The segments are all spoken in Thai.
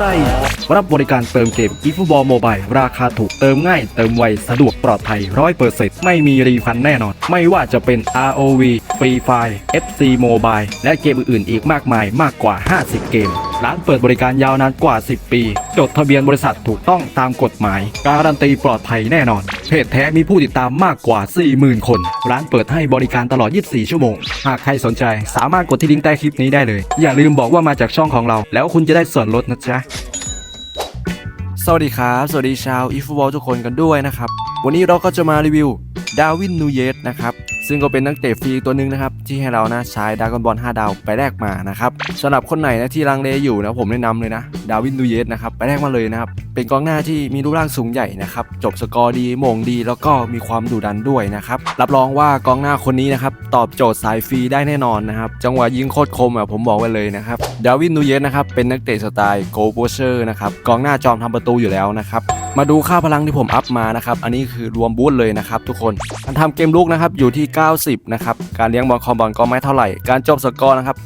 ไร รับบริการเติมเกมอีฟบอลโมบายราคาถูกเติมง่าย เติมไว สะดวกปลอดภัยร้อยเปอร์เซ็นต์ไม่มีรีฟันแน่นอน ไม่ว่าจะเป็น ROV Free Fire FC Mobile และเกมอื่นๆอีกมากมายมากกว่า 50 เกม ร้านเปิดบริการยาวนานกว่า 10 ปี จดทะเบียนบริษัทถูกต้องตามกฎหมาย การันตีปลอดภัยแน่นอน เพจแท้มีผู้ติดตามมากกว่า 40,000 คน ร้านเปิดให้บริการตลอด 24 ชั่วโมง หากใครสนใจสามารถกดที่ลิงก์ใต้คลิปนี้ได้เลย อย่าลืมบอกว่ามาจากช่องของเรา แล้วคุณจะได้ส่วนลดนะจ๊ะสวัสดีครับ สวัสดีชาวอีฟูบอลทุกคนกันด้วยนะครับ วันนี้เราก็จะมารีวิวดาวินนูเยสนะครับ ซึ่งก็เป็นนักเตะฟรีตัวหนึ่งนะครับที่ให้เรานะใช้ดากอนบอล5ดาวไปแลกมานะครับสำหรับคนไหนนะที่ลังเลอยู่นะผมแนะนำเลยนะดาวินนูเยสนะครับไปแลกมาเลยนะครับเป็นกองหน้าที่มีรูปร่างสูงใหญ่นะครับจบสกอร์ดีมงดี แล้วก็มีความดุดันด้วยนะครับรับรองว่ากองหน้าคนนี้นะครับตอบโจทย์สายฟรีได้แน่นอนนะครับจังหวะยิงโคตรคมอะผมบอกไว้เลยนะครับดาวินนูเยสนะครับเป็นนักเตะสไตล์โกโบเชอร์นะครับกองหน้าจอมทำประตูอยู่แล้วนะครับมาดูค่าพลังที่ผมอัพมานะครับ อันนี้คือรวมบูทเลยนะครับทุกคนการทำเกมลุกนะครับอยู่ที่ 90 นะครับ การเลี้ยงบอลคอมบอลก็ไม่เท่าไหร่ การจบสกอร์นะครับ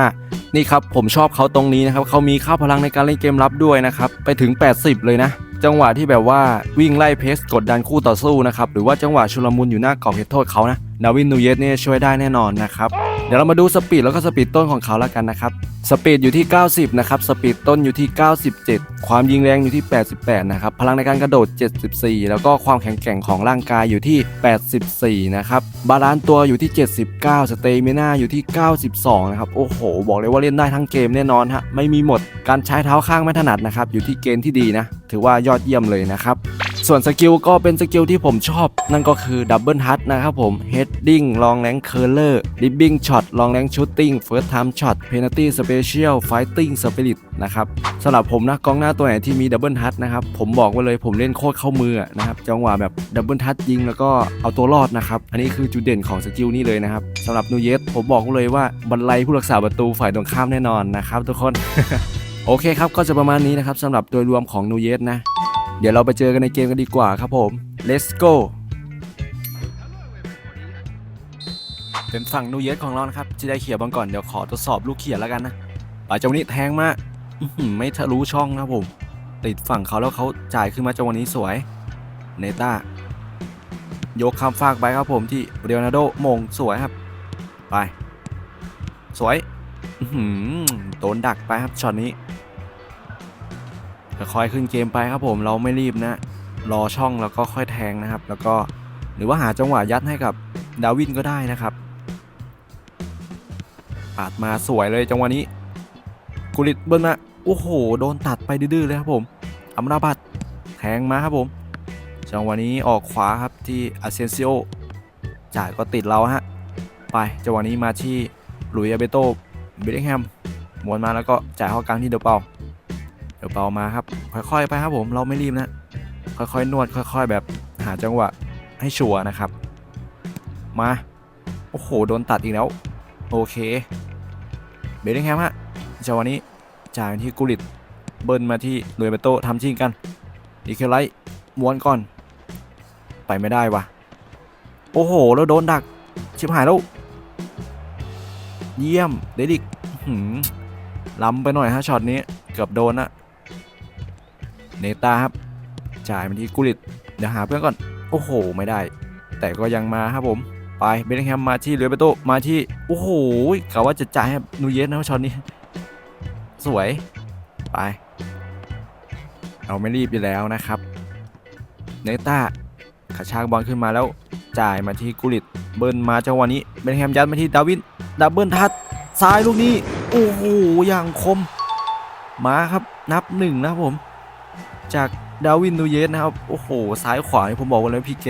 85 นี่ครับผมชอบเขาตรงนี้นะครับเขามีค่าพลังในการเล่นเกมรับด้วยนะครับ ไปถึง 80 เลยนะ จังหวะที่แบบว่าวิ่งไล่เพสกดดันคู่ต่อสู้นะครับ หรือว่าจังหวะชุลมุนอยู่หน้ากรอบเขตโทษเขานะดาวินนูเยสเนี่ยช่วยได้แน่นอนนะครับ เดี๋ยวเรามาดูสปีดแล้วก็สปีดต้นของเขาแล้วกันนะครับ สปีดอยู่ที่ 90 นะครับ สปีดต้นอยู่ที่ 97 ความยิงแรงอยู่ที่ 88 นะครับ พลังในการกระโดด 74 แล้วก็ความแข็งแกร่งของร่างกายอยู่ที่ 84 นะครับ บาลานซ์ตัวอยู่ที่ 79 สเตมิน่าอยู่ที่ 92 นะครับ โอ้โห บอกเลยว่าเล่นได้ทั้งเกมแน่นอนฮะ ไม่มีหมด การใช้เท้าข้างไม่ถนัดนะครับ อยู่ที่เกณฑ์ที่ดีนะ ถือว่ายอดเยี่ยมเลยนะครับ ส่วนสกิลก็เป็นสกิลที่ผมชอบ นั่นก็คือดับเบิลทัชนะครับผม Heading Long Range Curler Dribbling Shot Long Range Shooting First Time Shot Penalty Special Fighting Spirit นะครับสำหรับผมนะกองหน้าตัวไหนที่มีดับเบิลทัชนะครับผมบอกไว้เลยผมเล่นโคตรเข้ามือนะครับจังหวะแบบดับเบิลทัชยิงแล้วก็เอาตัวรอดนะครับอันนี้คือจุดเด่นของสกิลนี้เลยนะครับสำหรับนูเยสผมบอกไว้เลยว่าบรรลัยผู้รักษาประตูฝ่ายตรงข้ามแน่นอนนะครับทุกคนโอเคครับก็จะประมาณนี้นะครับสำหรับโดยรวมของนูเยสนะ เดี๋ยวเราไปเจอกันในเกมกันดีกว่าครับผม let's go เป็นฝั่งนูเยสของเรานะครับที่ได้เขี่ยบอลก่อน เดี๋ยวขอทดสอบลูกเขี่ยแล้วกันนะป่าจังวะนี้แทงมาอื้อหือไม่ทะลุช่องนะผม ติดฝั่งเขาแล้วเขาจ่ายขึ้นมาจังหวะนี้สวย เนต้ายกข้ามฟากไปครับผมที่เรียวนาโดมงสวยครับ ไป สวยอื้อหือโดนดักไปครับช็อตนี้ ค่อยขึ้นเกมไปครับผมเราไม่รีบนะ รอช่องแล้วก็ค่อยแทงนะครับ แล้วก็หรือว่าหาจังหวะยัดให้กับดาวินก็ได้นะครับปาดมาสวยเลยจังหวะนี้กุลิตเบิ้ลมาโอ้โห โดนตัดไปดื้อเลยครับผมอัมราบัตแทงมาครับผม จังหวะนี้ออกขวาครับที่อาเซนซิโอจ่ายก็ติดเราฮะไปจังหวะนี้มาที่หลุยอาเบโตเบลลิงแฮมมวนมาแล้วก็จ่ายเข้ากลางที่เดอเปา ดี๋ยวเบามาครับ ค่อยๆไปครับผมเราไม่รีบนะ ค่อยๆนวดค่อย ๆ แบบหาจังหวะให้ชัวร์นะครับ มาโอ้โหโดนตัดอีกแล้ว โอเคเบลลิงแฮมฮะจังหวะนี้จ่ายที่กุลิตเบิร์นมาที่ลุยเบโตทำชิงกันดีเคไลท์ม้วนก่อน ไปไม่ได้วะโอ้โห แล้วโดนดัก ชิบหายแล้ว เยี่ยมเดดิกอื้อหือล้ำไปหน่อยฮะช็อตนี้ เกือบโดนนะ เนตาครับจ่ายมาที่กุลิตเดี๋ยวหาเพื่อนก่อน โอ้โห ไม่ได้ แต่ก็ยังมาครับผมไปเบลลิงแฮมมาที่เรือเบโตมาที่ โอ้โหกะว่าจะจ่ายให้นูเยสนะช็อตนี้ สวย ไปเราไม่รีบอยู่แล้วนะครับ เนต้ากระชากบอลขึ้นมาแล้วจ่ายมาที่กุลิต เบิร์นมาจังหวะนี้เบลลิงแฮมยัดมาที่ดาวินดับเบิลทัชซ้ายลูกนี้ โอ้โหอย่างคม มาครับนับหนึ่งนะครับผม จากดาวินนูเยสนะครับ โอ้โห ซ้ายขวานี่ผมบอกว่าเลยพี่แก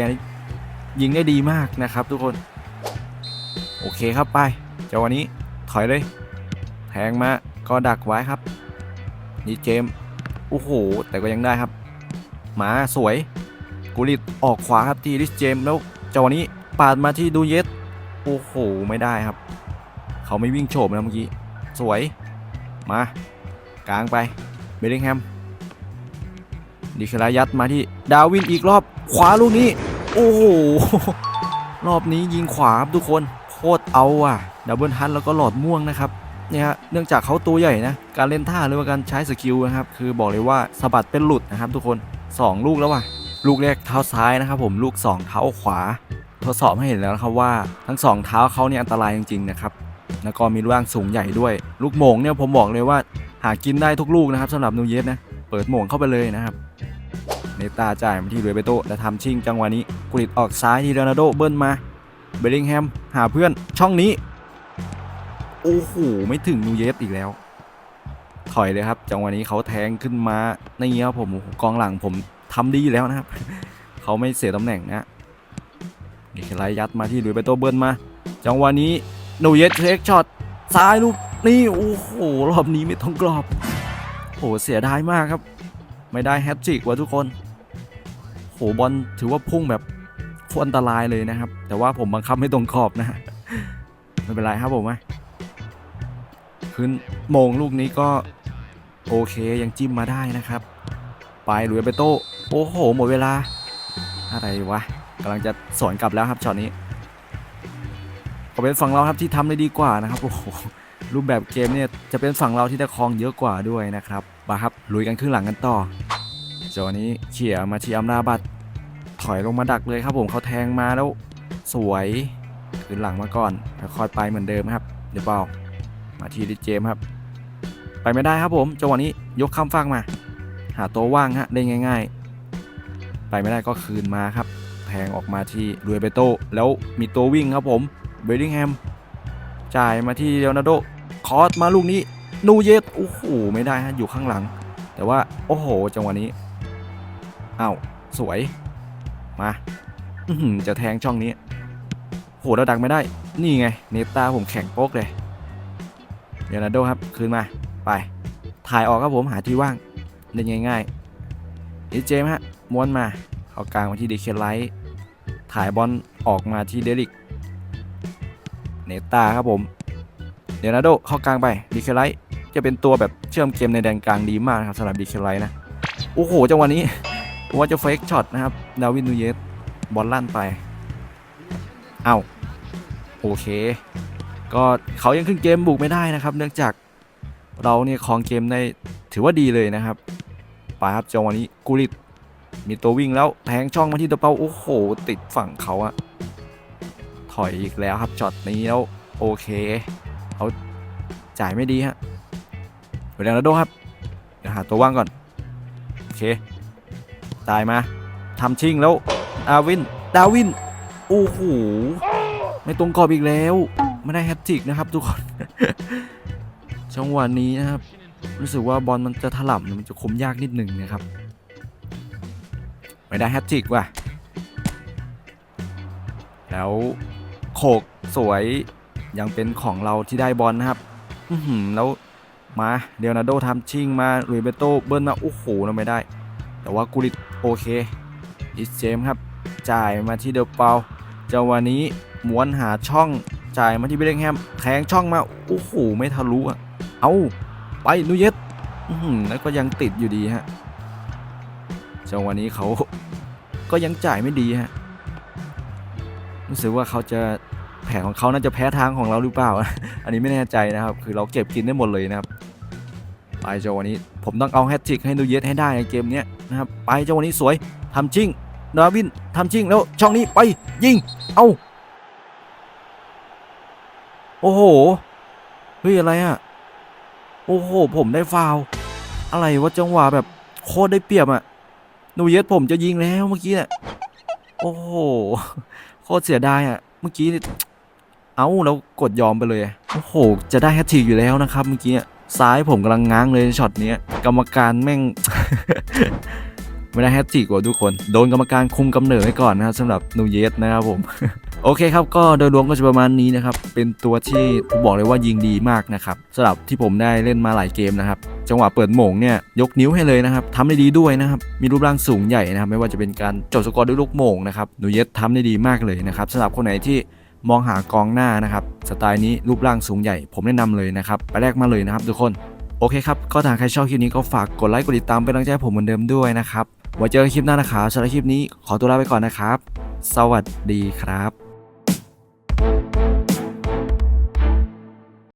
ยิงได้ดีมากนะครับทุกคน โอเคครับไปเจ้าวันนี้ถอยเลยแทงมาก็ดักไว้ครับ นี่เจมโอ้โห แต่ก็ยังได้ครับ หมาสวยกุลิตออกขวาครับที่ริสเจมแล้วเจ้าวันนี้ปาดมาที่ดูเยสโอ้โห ไม่ได้ครับ เขาไม่วิ่งโฉบนะเมื่อกี้ สวย มากลางไปเบลลิงแฮม ดิคลายัดมาที่ดาวินอีกรอบขวาลูกนี้ โอ้โห รอบนี้ยิงขวาครับทุกคนโคตรเอาอะดับเบิลทันแล้วก็หลอดม่วงนะครับเนี่ยฮะเนื่องจากเขาตัวใหญ่นะการเล่นท่าหรือว่าการใช้สกิลนะครับคือบอกเลยว่าสะบัดเป็นหลุดนะครับทุกคน 2 ลูกแล้วว่ะลูกแรกเท้าซ้ายนะครับผมลูก 2 เท้าขวา ทดสอบให้เห็นแล้วนะครับว่าทั้งสองเท้าเขาเนี่ยอันตรายจริงๆนะครับแล้วก็มีร่างสูงใหญ่ด้วย ลูกโม่งเนี่ยผมบอกเลยว่าหากินได้ทุกลูกนะครับสำหรับนูเยสนะเปิดโม่งเข้าไปเลยนะครับ เนตาจ่ายมาที่เรเบโตและทำชิงจังหวะนี้กุลิตออกซ้ายที่เรนาโดเบิ้ลมาเบลลิงแฮมหาเพื่อนช่องนี้ โอ้โห ไม่ถึงนูเยสอีกแล้ว ถอยเลยครับ จังหวะนี้เขาแทงขึ้นมาในเงี้ยผมกองหลังผมทำดีอยู่แล้วนะครับ เขาไม่เสียตำแหน่งนะนี่คือไลยัดมาที่เรเบโตเบิ้ลมา จังหวะนี้นูเยสเทคช็อตซ้ายลูกนี่โอ้โหรอบนี้ไม่ต้องกรอบโอ้โหเสียดายมากครับ ไม่ได้แฮตทริกว่ะทุกคน โหบอลถือว่าพุ่งแบบคตรอันตรายเลยนะครับ แต่ว่าผมบังคับไม่ตรงขอบนะไม่เป็นไรครับผมอะขึ้นโมงลูกนี้ก็โอเคยังจิ้มมาได้นะครับ ไปหลุยส์เบโตโอ้โห หมดเวลา อะไรวะกำลังจะสวนกลับแล้วครับช็อตนี้ก็เป็นฝั่งเราครับที่ทำได้ดีกว่านะครับโอ้โหรูปแบบเกมเนี่ยจะเป็นฝั่งเราที่ได้ครองเยอะกว่าด้วยนะครับมาครับลุยกันครึ่งหลังกันต่อ จอนี้เขี่ยมาที่อัมราบัตถอยลงมาดักเลยครับผมเขาแทงมาแล้วสวยขึ้นหลังมาก่อนแล้วคอยไปเหมือนเดิมครับ เดี๋ยวเบามาที่ดิเจมครับ ไปไม่ได้ครับผมจังหวะนี้ยกข้ามฟากมา หาตัวว่างฮะได้ง่าย ๆ ไปไม่ได้ก็คืนมาครับแทงออกมาที่ลุยเบโตแล้วมีตัววิ่งครับผมเบลลิงแฮมจ่ายมาที่เลโอนาร์โดคอสมาลูกนี้นูเยสโอ้โหไม่ได้ฮะอยู่ข้างหลัง แต่ว่าโอ้โห จังหวะนี้ อ้าวสวย มาจะแทงช่องนี้ โหเราดักไม่ได้ นี่ไง เนตาผมแข็งโป๊กเลยเดนาโดครับ คืนมา ไป ถ่ายออกครับผมหาที่ว่าง เล่นง่ายๆนี่เจมฮะ ม้วนมา เอากลางมาที่ดีเคไลท์ถ่ายบอลออกมาที่เดลิก เนตาครับผม เดนาโดเข้ากลางไปดีเคไลท์จะเป็นตัวแบบเชื่อมเกมในแดนกลางดีมากนะครับสำหรับดีเคไลนะ โอ้โหจังหวะนี้ ผมว่าจะเฟกช็อตนะครับ ดาวินนูเยสบอลลั่นไป เอ้า โอเค ก็เขายังขึ้นเกมบุกไม่ได้นะครับ เนื่องจากเราเนี่ยครองเกมได้ถือว่าดีเลยนะครับไปครับจังหวะนี้กูริตมีตัววิ่งแล้วแทงช่องมาที่ตัวเป้า โอ้โห ติดฝั่งเขาอะถอยอีกแล้วครับช็อตนี้แล้วโอเคเขาจ่ายไม่ดีฮะเวลาโดครับเดี๋ยวหาตัวว่างก่อน โอเค ตายมาทำชิงแล้วดาวิน ดาวิน โอ้โห ไม่ตรงกรอบอีกแล้ว ไม่ได้แฮตทริกนะครับทุกคน จังหวะนี้นะครับ รู้สึกว่าบอลมันจะถล่ำมันจะคมยากนิดหนึ่งนะครับ ไม่ได้แฮตทริกว่ะ แล้วโขกสวยยังเป็นของเราที่ได้บอลนะครับ แล้วมาเดลนาโดทำชิงมาลุยเบโตเบิ้ลมา โอ้โหเราไม่ได้ แต่ว่ากุลิตโอเคอิสเจมครับ จ่ายมาที่เดลเปาจังหวะนี้ม้วนหาช่องจ่ายมาที่เบลลิงแฮมแทงช่องมา โอ้โห ไม่ทะลุอะ เอาไปนูเยสอื้อหือแล้วก็ยังติดอยู่ดีฮะจังหวะนี้เขาก็ยังจ่ายไม่ดีฮะรู้สึกว่าเขาจะแผนของเขาน่าจะแพ้ทางของเราหรือเปล่า อันนี้ไม่แน่ใจนะครับ คือเราเก็บกินได้หมดเลยนะครับ ไปจังหวะนี้ ผมต้องเอาแฮตทริกให้นูเยสให้ได้ในเกมนี้นะครับไปจังหวะนี้สวยทำชิงดาวินทำชิงแล้วช่องนี้ไปยิงเอาโอ้โหเฮ้ยอะไรอะโอ้โหผมได้ฟาวอะไรวะจังหวะแบบโคตรได้เปรียบอะนูเยสผมจะยิงแล้วเมื่อกี้เนี่ยโอ้โหโคตรเสียดายอะเมื่อกี้เอาแล้วกดยอมไปเลยโอ้โหจะได้แฮตทริกอยู่แล้วนะครับเมื่อกี้เนี่ย ซ้ายผมกำลังง้างเลยช็อตนี้กรรมการแม่ง ไม่ได้แฮตทริกว่ะทุกคน โดนกรรมการคุมกำเนิดไว้ก่อนนะครับสำหรับนูเยสนะครับผม โอเคครับก็โดยรวมก็จะประมาณนี้นะครับ เป็นตัวที่ผมบอกเลยว่ายิงดีมากนะครับสำหรับที่ผมได้เล่นมาหลายเกมนะครับจังหวะเปิดโหม่งเนี่ยยกนิ้วให้เลยนะครับทำได้ดีด้วยนะครับมีรูปร่างสูงใหญ่นะครับไม่ว่าจะเป็นการจบสกอร์ด้วยลูกโหม่งนะครับนูเยสทำได้ดีมากเลยนะครับสำหรับคนไหนที่ มองหากองหน้านะครับสไตล์นี้รูปร่างสูงใหญ่ ผมแนะนำเลยนะครับไปแรกมาเลยนะครับทุกคนโอเคครับก็ถ้าใครชอบคลิปนี้ก็ฝากกดไลค์กดติดตามเป็นกำลังใจให้ผมเหมือนเดิมด้วยนะครับไว้เจอกันคลิปหน้านะครับสำหรับคลิปนี้ขอตัวลาไปก่อนนะครับ สวัสดีครับ